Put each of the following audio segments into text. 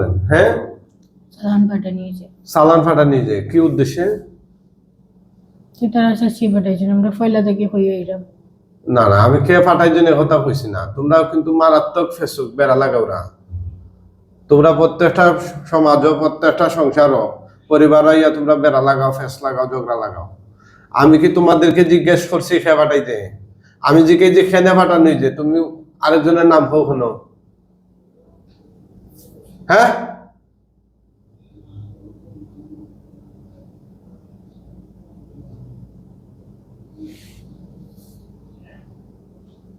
করেন হ্যাঁ? সালান ফাটা নিয়ে যায় কি উদ্দেশ্যে? তারা শাস্তি পাঠাইছেন আমরা ফয়লা থেকে হয়ে এলাম না না আমি কে ফাটাই জন্য কথা কইছি না। তোমরা কিন্তু মারাত্মক ফেসুক বেড়া লাগাওরা তোমরা প্রত্যেকটা সমাজ প্রত্যেকটা সংসারও পরিবার হইয়া তোমরা বেড়া লাগাও ফেস লাগাও ঝগড়া লাগাও। আমি কি তোমাদেরকে জিজ্ঞেস করছি খে ফাটাইতে? আমি জিজ্ঞে যে খেনে ফাটানি যে তুমি আরেকজনের নাম হোক হনো হ্যাঁ?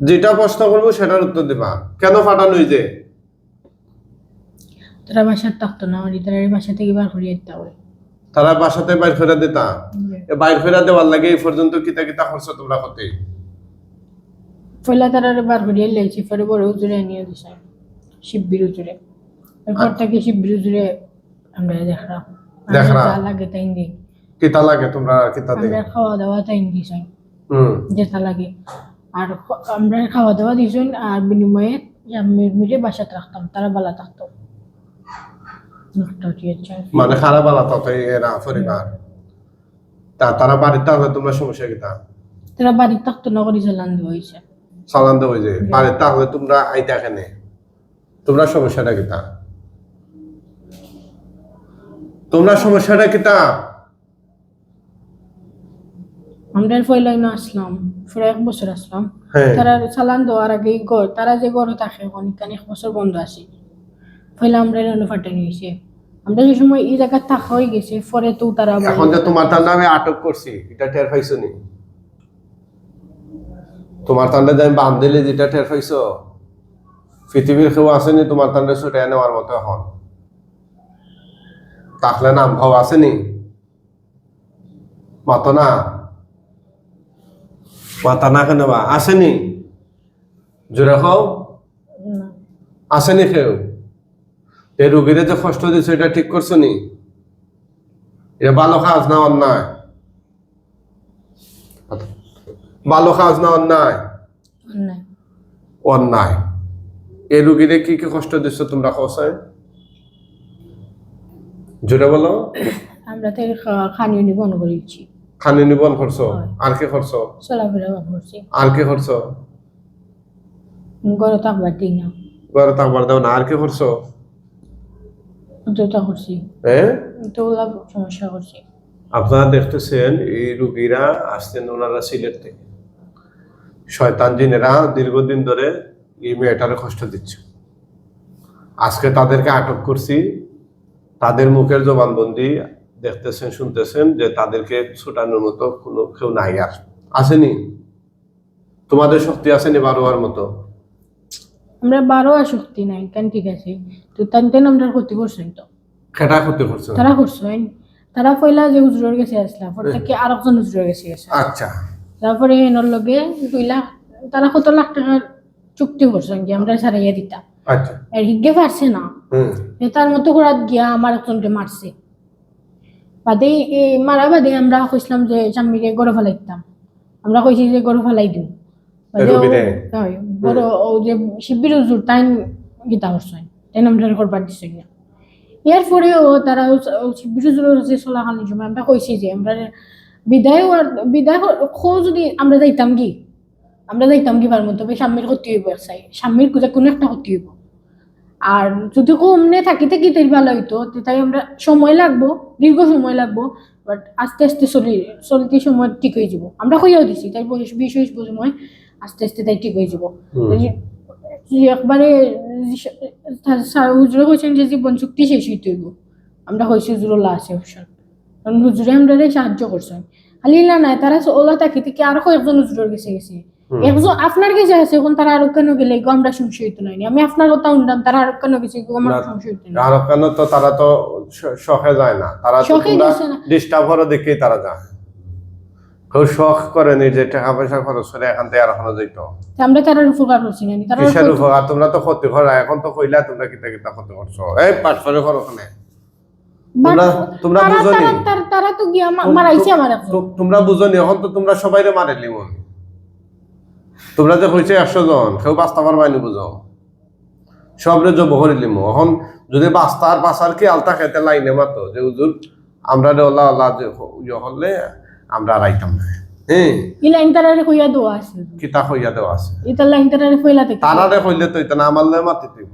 যেটা প্রশ্ন করব সেটার উত্তর দিবা। কেন ফাটানো যে? তারা বাসার থাকতো না আমার তারা এই বাসা থেকে বার করিয়ে দিতে হবে। তারা বাসাতে বাইর ফেরা দিতা। বাইর ফেরা দেওয়ার লাগে এই পর্যন্ত কিতা কিতা করছ তোমরা হতে ফয়লা তারা বার করিয়ে লেগেছি পরে বড় উজুরে নিয়ে দিছে শিববির উজুরে। এরপর থেকে উজুরে আমরা দেখলাম। যা লাগে তাই দিই। কিতা লাগে তোমরা কিতা দে আমরা খাওয়া দাওয়া তাই হুম। যেটা লাগে। আর আমরা খাওয়া দাওয়া দিয়েছেন আর বিনিময়ে বাসাতে রাখতাম তারা বালা থাকতো। মানে খারাপ আলা ততই এরা পরিবার। তা তারা বাড়িতে আসলে তোমরা সমস্যা কিতা? তারা বাড়িতে থাকতো না করে চালান দেওয়া হয়েছে। দেওয়া যে বাড়িতে আসলে তোমরা আইতা কেনে? তোমরা সমস্যাটা কিতা? তোমরা সমস্যাটা কিতা আমরা পয়লা না আসলাম পরে এক বছর আসলাম। হ্যাঁ। তারা চালান দেওয়ার আগে ঘর তারা যে ঘরে থাকে অনেকখান এক বছর বন্ধ আছে। পয়লা আমরা রেনো ফাটে নিয়েছে। আমরা যে সময় এই জায়গা থাকা হয়ে গেছে পরে তো তারা এখন যে তোমার তার নামে আটক করছি এটা টের পাইছো নি? তোমার তান্ডে যে আমি বান দিলে যেটা টের পাইছো? পৃথিবীর কেউ আসেনি তোমার তান্ডে ছুটে নেওয়ার মতো এখন? তাহলে নাম ভাব আসেনি? মাতো না। মাতা না কেন বা? আসেনি? জোরে খাও না, আসেনি কেউ? এই রুগীরে যে কষ্ট দিচ্ছে এটা ঠিক করছ নি? এটা ভালো কাজ না অন্যায়? ভালো কাজ না অন্যায়? অন্যায়। এই রুগীরে কি কি কষ্ট দিচ্ছ তোমরা কসায় জোরে বলো। আমরা তো খানিও নি করেছি খানি নিবন করছ আর কি করছ চলাফেরা করছি। আর কি করছ ঘরে থাকবার দিই না। ঘরে থাকবার দাও না আর কি করছ দুটা করছি। হ্যাঁ সমস্যা করছি। আপনারা দেখতেছেন এই রুগীরা আসছেন ওনারা সিলেট থেকে। শয়তান জিনেরা দীর্ঘদিন ধরে এই মেয়েটারে কষ্ট দিচ্ছে। আজকে তাদেরকে আটক করছি তাদের মুখের জবানবন্দি দেখতেছেন শুনতেছেন যে তাদেরকে ছুটানোর মতো কোনো কেউ নাই আর। আসেনি? তোমাদের শক্তি আসেনি বারোয়ার মতো? আমরা বারো আর শক্তি নাই কেন ঠিক আছে? তো তান তেন আমরা ক্ষতি করছেন তো। খেটা করতে করছে তারা করছেন। তারা পয়লা যে হুজুরের কাছে আসলাম পর থেকে আর একজন হুজুরের কাছে গেছে আচ্ছা। তারপরে এনর লগে দুই লাখ তারা কত লাখ টাকার চুক্তি করছেন যে আমরা সারাইয়া দিতাম। আর হিগে পারছে না। তার মতো করাত গিয়া আমার একজনকে মারছে। বাদে এই মারা বাদে আমরা কইছিলাম যে স্বামীকে গড়ে ফেলাইতাম। আমরা কইছি যে গড়ে ফেলাই দিও। বাদে ও- রবিরে? বড় ও যে শিবির হুজুর তাই গীতা করছেন তাই আমরা করবার দিছে গিয়া। ইয়ার পরেও তারা ও- ও শিবির হুজুরের যে চলাকালীন সময় আমরা কইছি যে আমরা বিদায় বিদায় খো যদি আমরা যাইতাম কি? আমরা যাইতাম কি পারব তবে স্বামীর ক্ষতি হইব সাই স্বামীর কোনো একটা ক্ষতি হইব। আর যদি কমনে থাকি থাকি তাই ভালো হইতো। তাই আমরা সময় লাগবো দীর্ঘ সময় লাগবো বাট আস্তে আস্তে চলি চলতি সময় ঠিক হয়ে যাব। আমরা কইয়াও দিছি তাই বয়স বিশ হইব সময় আস্তে আস্তে তাই ঠিক হয়ে যাব। একবারে হুজুরে কইছেন যে জীবন চুক্তি শেষ হইতে হইব। আমরা হুজুরুল্লাহ আছে অপশন কারণ হুজুরে আমরা সাহায্য করছেন। খালি না নাই তারা ওলা থাকি থেকে আরও কয়েকজন হুজুরের গেছে গেছে। একজন আপনার কাছে আছে এখন তারা আরও কেন গেলে? আমরা সংশয় হইতো নাই। আমি আপনার কথা শুনলাম তারা আরও কেন গেছে? আমার না, সংশয় হইতো না আর কেন তো তারা তো শখে যায় না। তারা তো না। ডিস্টার্ব করো দেখেই তারা যায়। কেউ শখ করে নিজে টাকা পয়সা খরচ করে এখান থেকে আর ওখানে যাইতো তা আমরা তারা উপকার করছি না। তারা কিসের উপকার? তোমরা তো ক্ষতি করো। এখন তো কইলা তোমরা কিতা কিতা ক্ষতি করছ। এই পাঠ করে করো ওখানে। তোমরা তোমরা তারা- তো গিয়া মারাইছে আমার তোমরা বুঝনি এখন তো তোমরা সবাই মারিলি মন তোমরা যে কইছে একশো জন কেউ বাঁচতে পারবাই নি বুঝো সবরে জব করিলিম এখন যদি বাস্তার বাসার কি আলতা খাইতে লাইনে মাতো? যে হুজুর আমরা রে ওলা ওলা যে ইয়ে হলে আমরা রাইতাম না। হ্যাঁ। ই লাইন কইয়া দেওয়া আছে। কিতা হইয়া দেওয়া আছে? এটা লাইন তারারে থেকে তারারে হইলে তো এটা না আমার লে মাতি দিব।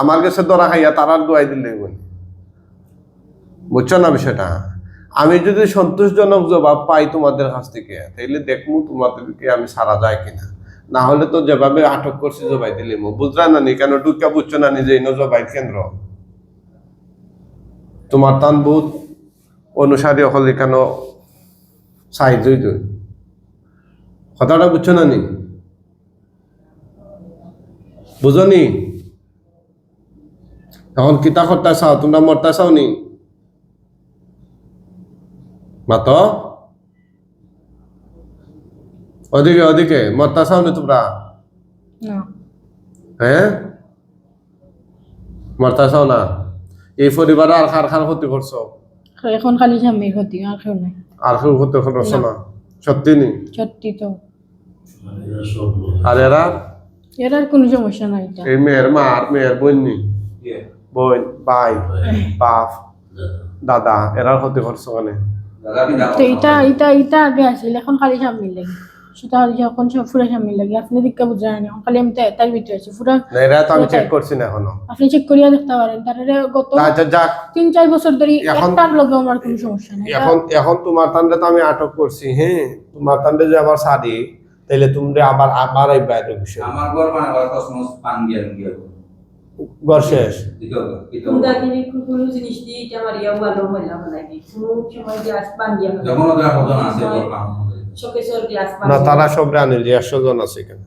আমার কাছে দরা খাইয়া তারার দোয়াই দিলে বলি বুঝছ না বিষয়টা? আমি যদি সন্তোষজনক জবাব পাই তোমাদের কাছ থেকে তাইলে দেখব তোমাদেরকে আমি সারা যায় কিনা। না হলে তো যেভাবে আটক করছি জবাই দিলে বুঝলা না নি? কেন টুকা বুঝছ না নিজে জবাই কেন্দ্র? তোমার তান বহুত অনুসারী হলে কেন সাইজ হই তুই কথাটা বুঝছ না নি? বুঝনি এখন কিতা করতে চাও? তোমরা মরতে চাও নি? মাত? ওদিকে ওদিকে মরতে চাও নি তোমরা? হ্যাঁ মরতে চাও না? এই পরিবারে আর খার খার ক্ষতি করছ এখন খালি স্বামীর ক্ষতি আর কেউ নাই। আর কেউ ক্ষতি করছ না। সত্যি নি? সত্যি তো। আর এরা এর আর কোনো সমস্যা নাই এটা এই মেয়ের মা আর মেয়ের বোন নি? বোন ভাই বাপ দাদা এরার ক্ষতি করছ মানে এটা এটা এটা আগে আছিল এখন খালি স্বামীর লাগে। সেটা এখন সব পুরা স্বামীর লাগে। আপনি দীক্ষা বুঝা না। এখন খালি আমি তো তার ভিতরে আছি। পুরা না এরা তো আমি চেক করছি না এখনও। আপনি চেক করিয়া দেখতে পারেন। তার গত আচ্ছা যাক তিন চার বছর ধরে এখন- একটার লগে আমার কোনো সমস্যা নাই। এখন এখন তোমার তান্ডে তো আমি আটক করছি। হ্যাঁ তোমার তান্ডে যে আবার সারি তাইলে তুমি আবার আবার এই বাইরে বিষয় আমার ঘর মানে ঘর কসমস পান গিয়া গিয়া ঘর শেষ? তোমরা জিনিস দিয়ে এটা মারিয়া ভালো হইলাম নাকি কোনো সময় গ্লাস বাঙ্গিয়া যখন ওদের আছে না তারা সব রানির যে একশো জন আছে এখানে।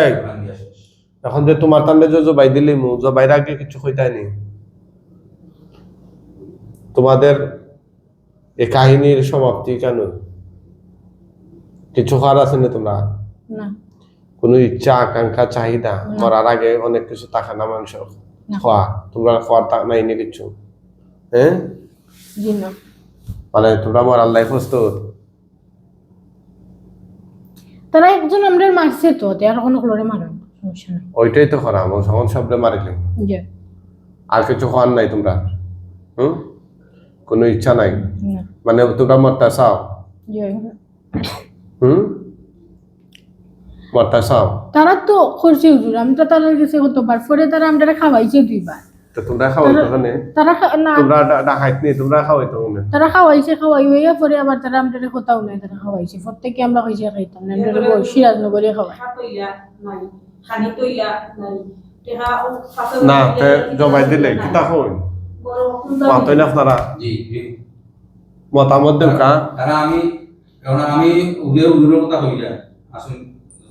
এই। এখন যে তোমার তান্ডে যে জবাই দিলি মু জবাইর আগে কিছু হইতাই নি তোমাদের এই কাহিনীর সমাপ্তি কেন? কিছু খার আছে না তোমরা? না। কোনো ইচ্ছা আকাঙ্ক্ষা চাহিদা মরার আগে অনেক কিছু টাকা না। মানুষ খোয়া। তোমরা খোয়ার তা নাই নি কিছু? হ্যাঁ? মানে তোমরা লাই প্রস্তুত। তারা একজন আমরা মারছে তো আর কোনো ক্লোরে মারেন ওইটাই তো করা আমার শব্দে মারিলাম আর কিছু নাই তোমরা? হুম? কোনো ইচ্ছা নাই? মানে তোমরা মরতে চাও? হুম? মরতে চাও? তারা তো করছে হুজুর আমি তো তাদের কাছে কতবার পরে তারা আমরা খাওয়াইছে দুইবার। তো তোমরা তারা না। তোমরা ডাকাইত নি তোমরা তারা খাওয়াইছে খাওয়াই হইয়া পরে আবার তারা আমরা কোথাও নাই তারা খাওয়াইছে। প্রত্যেকে আমরা কইছে খাইতাম না সিরাজনগরে খাওয়াই। নাই নাই। না নাই। জবাই দিলে কিতা মাতই না আপনারা? মতামত দেন কা? তারা আমি কারণ আমি উদয় উদুরের কথা হইলা আসুন।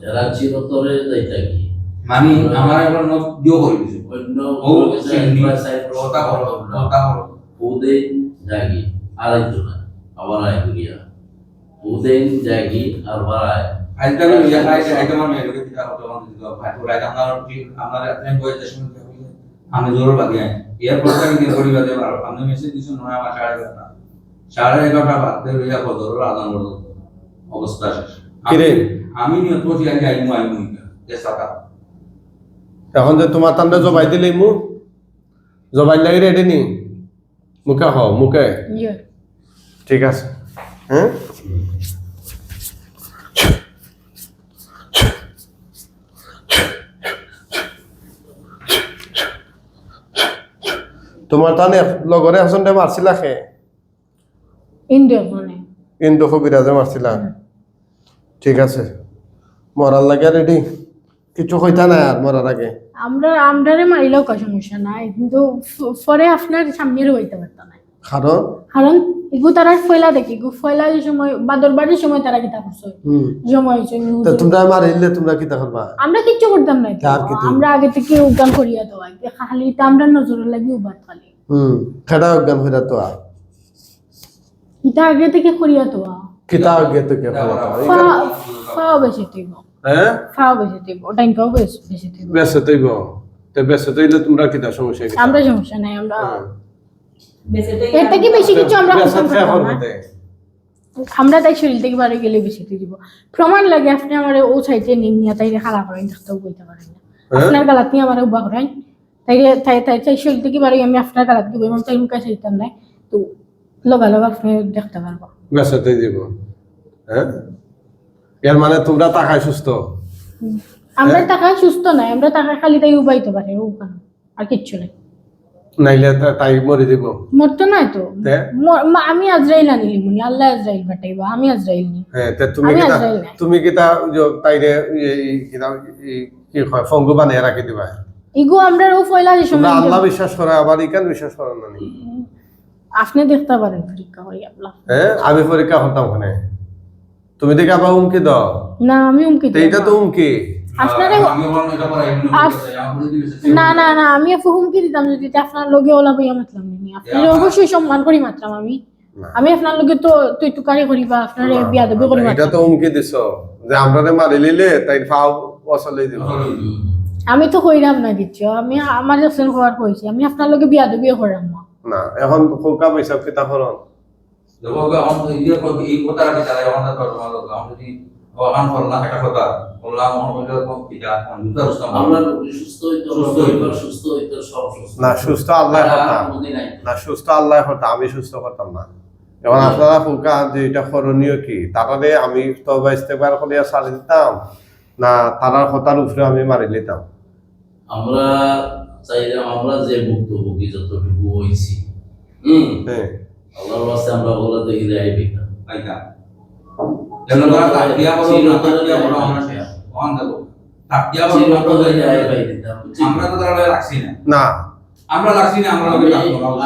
যারা চিরতরে যাই থাকি মানে আমার এখন দিও করে দিছে অন্য ও সাইড সাইড কথা বলো কথা বলো। উদেন জাগি আবার আয় করিয়া উদেন জাগি আর বাড়ায় ইয়া খাই আমরা আমরা আপনি বই দেশ মধ্যে আমি জোর বাগে এর পর থেকে কি করি বাদে পারো আপনি মেসেজ দিছেন নয় আমার সাড়ে এগারোটা। সাড়ে এগারোটা বাদ দিয়ে রইয়া কদর আদান অবস্থা শেষ। আমি- কিরে? আমি নিয়ে তো ঠিক আছে আইমু আইমু সাতা এখন যে তোমার তান্ডে জবাই দিলে মু জবাই লাগি রেডি নি? মুখে হও মুখে ঠিক আছে। হ্যাঁ? তোমার তানে লগরে আসনটা মারছিলা খে ইন্দু ইন্দু কবিরাজে মারছিলা ঠিক আছে। মরার লাগে রেডি কিছু হইতা না আর মরার আগে? আমরা আমরারে মারিলেও কোনো সমস্যা নাই কিন্তু পরে আপনার সামনের হইতে পারতাম না কারণ? কারণ এগু তারা ফয়লা দেখি গু ফয়লা যে সময় বাদর বাড়ির সময় তারা কিতা করছে। হুম। সময় হয়েছে তো তোমরা মারিলে তোমরা কি করবা? আমরা কিচ্ছু করতাম না তো। আমরা আগে থেকে উগান করিয়া দেওয়া খালি তা আমরা নজরে লাগি উবাদ খালি। হুম খেড়া অজ্ঞান হইরা তো ইটা আগে থেকে করিয়া দেওয়া। কিতা অজ্ঞে তো কে ফেলা ফাও বেশি তৈব হ্যাঁ ফাও বেশি তৈব টাইমটাও বেশি বেশি তৈব বেসে তৈব তো বেসে তৈলে তোমরা কিতা সমস্যা কি আমরা সমস্যা নাই বেশি কিছু তাই শরীর থেকে বাড়ি গেলে বেশি দিব প্রমাণ লাগে আপনি আমার ও সাইডে নিমিয়া তাই খারাপ করেন থাকতেও বইতে পারেন না। আপনার গালাত নিয়ে আমার উবা করেন তাই তাই তাই তাই শরীর থেকে বাড়ি আমি আপনার গালাত দিব এবং তাই মুখে চাইতাম নাই। তো লগা লগা আপনি দেখতে পারব। বেসাতে দিব। হ্যাঁ? এর মানে তোমরা টাকায় সুস্থ। আমরা টাকা সুস্থ নাই আমরা টাকা খালি তাই উবাইতে পারি উবান আর কিচ্ছু নাই। নাইলে তাই মরে দিব। মরতো নাই তো? আমি আজরাইল আনিলি মুনি আল্লাহ আজরাইল পাঠাইবা আমি আজরাইল নি। হ্যাঁ তে তুমি কি। তুমি কি তা যে তাইরে কি কি হয় ফঙ্গু বানিয়ে রাখি দিবা। ইগো আমরা ও ফয়লা যে সময় আল্লাহ বিশ্বাস করে আবার ইকান বিশ্বাস করেন না নি? আপনি দেখতে পারেন পরীক্ষা করি আপনার হ্যাঁ আমি পরীক্ষা করতাম ওখানে। তুমি দেখে আবার হুমকি দাও। না আমি উমকি তো এটা তো আপনারে দিয়েছে না না না আমি আপু হুমকি দিতাম যদি আপনার লগে ওলা বইয়া মাতলাম নি আপনার অবশ্যই সম্মান করি মাতলাম আমি। আমি আপনার লগে তো তুই তুকারি করিবা আপনার বিয়া দেবে করি এটা তো হুমকি দিছ। যে আমরা মারি লিলে তাই ফাও অসলে দিব আমি তো কইরাম না দিচ্ছি আমি আমার যখন হওয়ার কইছি। আমি আপনার লগে বিয়া দেবে করাম না। না এখন খোকা পয়সা কিতা করন তো ইয়ে করবে এই কথা রাখি তারা যদি ওখান করলাম একটা কথা বললাম হইল কিটা দুটা রুস্তাম আমরা? সুস্থ হইতে সুস্থ সুস্থ হইতে। হইতে সুস্থ হইতে সব সুস্থ। না সুস্থ আল্লাহ হতাম। না সুস্থ আল্লাহ হতাম আমি সুস্থ করতাম না। এখন আপনারা খোকা যে এটা করণীয় কি? তারারে আমি তো ইস্তেকবার করিয়া সারি দিতাম না তারার হতার উপরে আমি মারি নিতাম? আমরা চাইলাম আমরা যে ভুক্তভোগী যতটুকু হয়েছি হম? হ্যাঁ আল্লাহর বাস্তে আমরা যেন না। তাকিয়া বলো না তাকিয়া বলো আমরা দেবো। তাকিয়া বলো না দিতাম আমরা তো তারা রাখছি না। না। আমরা রাখছি না আমরা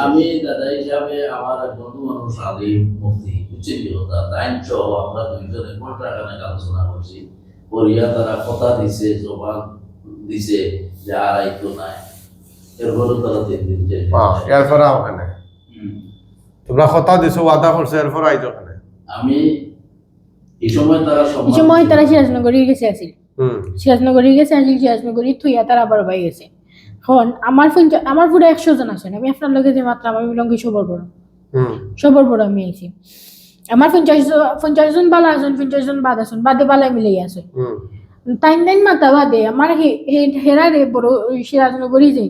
আমি দাদা হিসাবে আমার বন্ধু মানুষ আলিম মুফতি বুঝছেন কি কথা তাই সহ আমরা দুইজনে খানেক আলোচনা করছি করিয়া তারা কথা দিছে জবান দিছে যে আর আইতো নাই। এরপরে তারা তিন দিন এরপরে ওখানে। তোমরা কথা দিছো ওয়াদা করছ এরপর আইতো ওখানে। আমি এই সময় তারা এই সময় তারা সিরাজনগরী গেছে আসিল। সিরাজনগরী গেছে আসিল সিরাজনগরী থুইয়া তারা আবার বাই গেছে। এখন আমার পঞ্চাশ আমার পুরো একশো জন আছেন আমি আপনার লগে যে মাত্রা আমি লঙ্গি সবর বড়। সবর বড় আমি আইছি। আমার পঞ্চাশ জন পঞ্চাশ জন বালা আছেন পঞ্চাশ জন বাদ আছেন বাদে বালাই মিলাই আছে। টাইম টাইম মাতা বাদে আমার হেরা রে বড় সিরাজনগরী যাই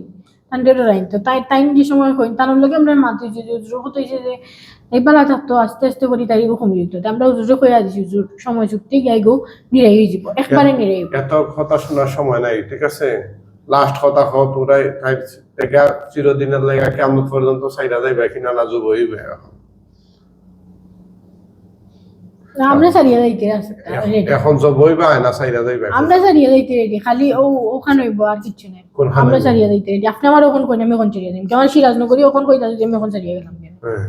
তান্ডের রাইন তো তাই টাইম যে সময় তার লগে আমরা মাতি যে জোর হতো যে এবার থাকতো আস্তে আস্তে করে তারিখ কমে যেত। আমরা জোরে কইয়া দিছি জোর সময় চুক্তি গাই গো নিরাই হয়ে যাব। একবারে নিরাই। এত কথা শোনার সময় নাই ঠিক আছে? লাস্ট কথা তাই থেকে চিরদিনের লাগা কেমন পর্যন্ত সাইডা যাইবে কিনা না যুব হইবে এখন না, আমরা সারিয়া যাইতে এখন হইবা না যাইবা। আমরা সারিয়া যাইতে রেডি খালি ও ওখানে হইব আর কিছু নাই। আমরা হইব? সারিয়া যাইতে রেডি আপনি আমার ওখান কইন আমি ওখান সারিয়া দিম আমার সিরাজনগরী ওখান কইতা যে আমি ওখান সারিয়া গেলাম হ্যাঁ।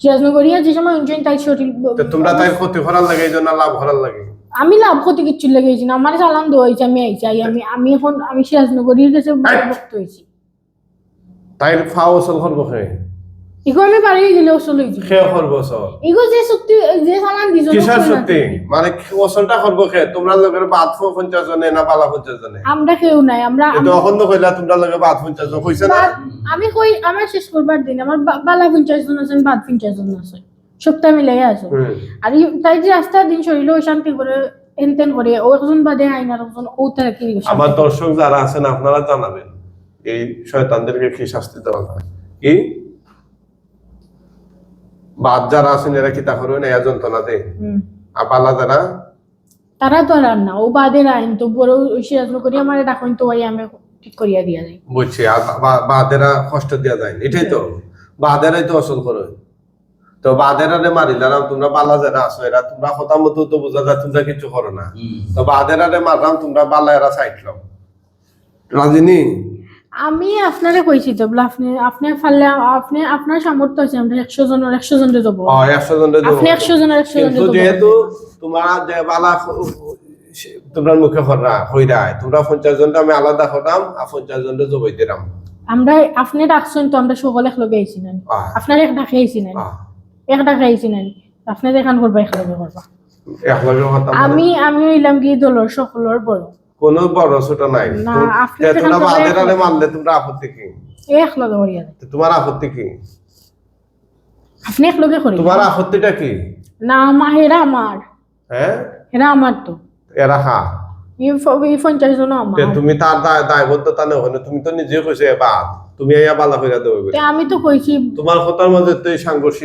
সিরাজনগরী যে সময় উঞ্চন তাই সঠিক তোমরা তাই ক্ষতি করার লাগে এই জন্য লাভ করার লাগে। আমি লাভ ক্ষতি কিচ্ছু লেগেছি না আমার সালাম দেওয়া হয়েছে আমি আইছি আই আমি আমি এখন আমি সিরাজনগরীর কাছে ভক্ত হয়েছি। তাই ফাও ইগো আমি বাড়ি গেলে ওসল খে করব ইগো যে চুক্তি যে সালাম দিছ কিসের সত্যি মানে অসলটা করব খে তোমরা লোকের বাদ পঞ্চাশ জনে না পালা পঞ্চাশ জনে? আমরা কেউ নাই আমরা কইলা তোমরা বাদ পঞ্চাশ জন কইছে না? আমি কই আমার শেষ করবার দিন আমার বালা জন আছেন বাদ পঞ্চাশ জন আছে। সপ্তাহ মিলাই আছে। আর তাই যে রাস্তার দিন শরীর শান্তি করে হেনতেন করে ও একজন বাদে আইন আর একজন ও তারা কি আমার দর্শক যারা আছেন আপনারা জানাবেন এই শয়তানদেরকে কি শাস্তি দেওয়া হয় কি? বাদ যারা আছেন এরা কি তা করবেন এরা যন্ত্রণা দেয়। আর পালা যারা? তারা তো আর না ও বাদের আইন তো বড় সিরাজনগরী আমার ডাকুন তো ওই আমি ঠিক করিয়া দিয়া যায় বুঝছি আর বাদেরা কষ্ট দিয়া যায় এটাই তো। বাদেরাই তো অসল করে। তো বাদেরারে মারিলাম তোমরা বালা যারা আছো এরা তোমরা কথা মতো তো বোঝা যায় তোমরা কিছু করো না। তো বাদেরারে মারলাম তোমরা বালা এরা সাইটলাম রাজিনী আমি আপনারে কইছি তো আপনি আপনি ফাললে আপনি আপনার সামর্থ্য আছে আমরা একশো জনের একশো জনের যাব ও একশো জন আপনি একশো জনের একশো জনের কিন্তু যেহেতু তোমার যে বালা তোমরা মুখে খররা হইরায় তোমরা পঞ্চাশ জনটা আমি আলাদা করলাম আর পঞ্চাশ জনটা জবাই দিলাম আমরা আপনি ডাকছেন তো আমরা সকলে একলগে আইছি না আপনার এক ডাকে আইছি না এক ডাকে আইছি না আপনার এখান করবা একলগে করবা। একলগে কথা বলো। আমি আমি হইলাম কি দলের সকলের বড়। কোনো বড় ছোট নাই। তোমরা বাদেরারে একলগে- মারলে তোমরা আপত্তি কি? তোমার আপত্তি কি? আপনি একলগে করি তোমার আপত্তিটা কি? না আমার হেরা আমার। হ্যাঁ? হেরা আমার তো। এরা হা? তুমি তার দায় দায়বদ্ধতা নেও না তুমি তো নিজে কইছো এবার তুমি বালা দেবে আমি তো কইছি তোমার কথার মধ্যে তো এই সাংঘর্ষিক